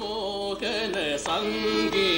मोकन सङ्गी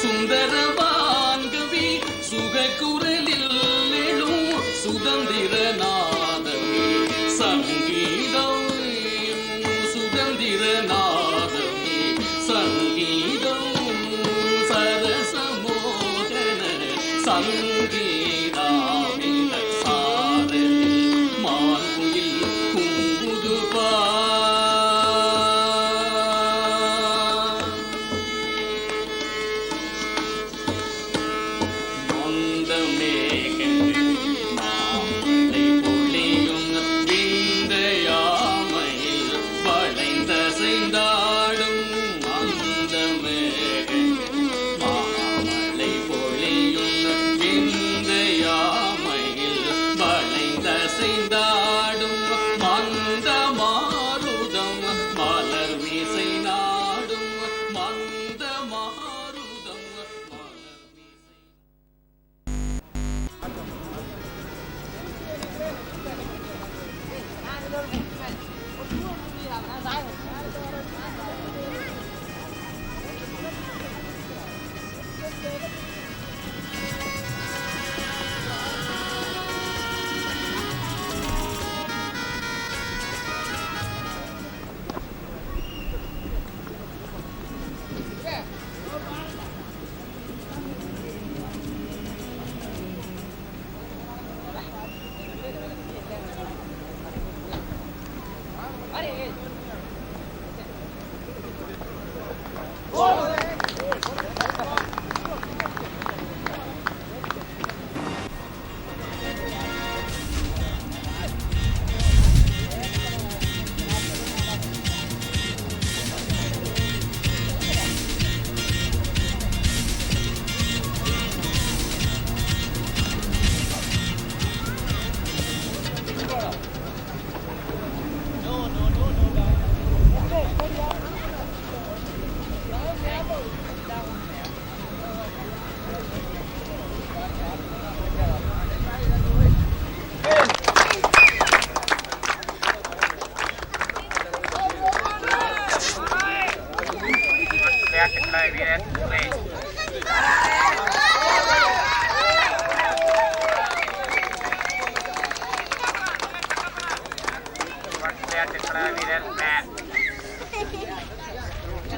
சுந்தர வான்கவி சுகக்குரலில் எழும் சுதந்திர நாதமே சங்கீதம் சுதந்திர நாதமே சங்கீதம் சரசமோகன சங்கீதம்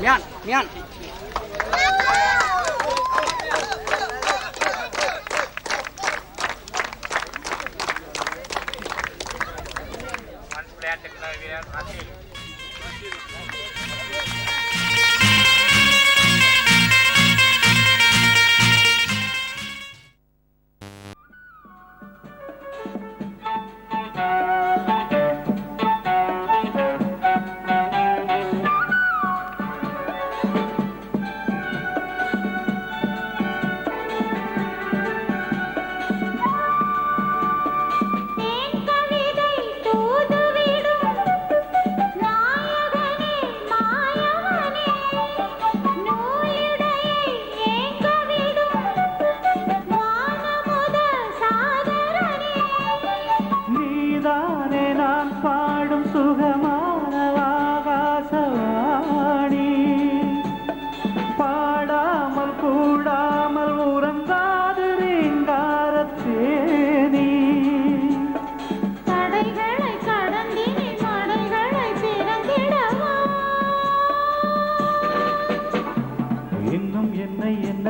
미안, 미안. Anfled declared Achille.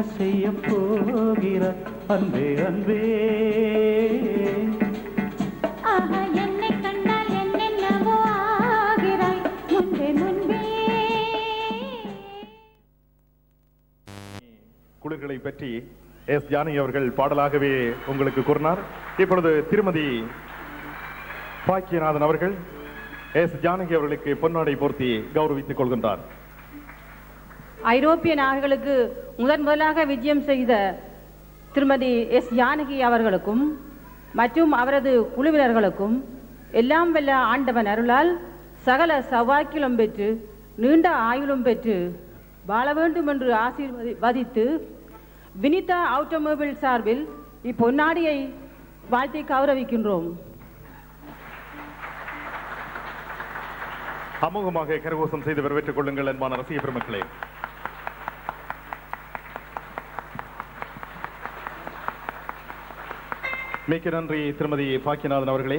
செய்ய போகிறாய் அன்பே அன்பே. என்னை குளிர்களை பற்றி எஸ் ஜானகி அவர்கள் பாடலாகவே உங்களுக்கு கூறினார். இப்பொழுது திருமதி பாக்கியநாதன் அவர்கள் எஸ் ஜானகி அவர்களுக்கு பொன்னாடை போர்த்தி கௌரவித்துக் கொள்கின்றார். ஐரோப்பிய நாடுகளுக்கு முதன் முதலாக விஜயம் செய்த திருமதி எஸ் ஜானகி அவர்களுக்கும் மற்றும் அவரது குழுவினர்களுக்கும் எல்லாம் வெல்ல ஆண்டவன் அருளால் சகல சவாக்கிலும் பெற்று நீண்ட ஆயுளும் பெற்று வாழ வேண்டும் என்று ஆசீர்வதித்து வினிதா ஆட்டோமொபைல் சார்பில் இப்பொன்னாடியை வாழ்த்தி கௌரவிக்கின்றோம். அமோகமாக கரகோசம் செய்து வரவேற்றுக் கொள்ளுங்கள் அன்பான ரசிக பெருமக்களே. மிக்க நன்றி திருமதி பாக்கியநாதன் அவர்களே.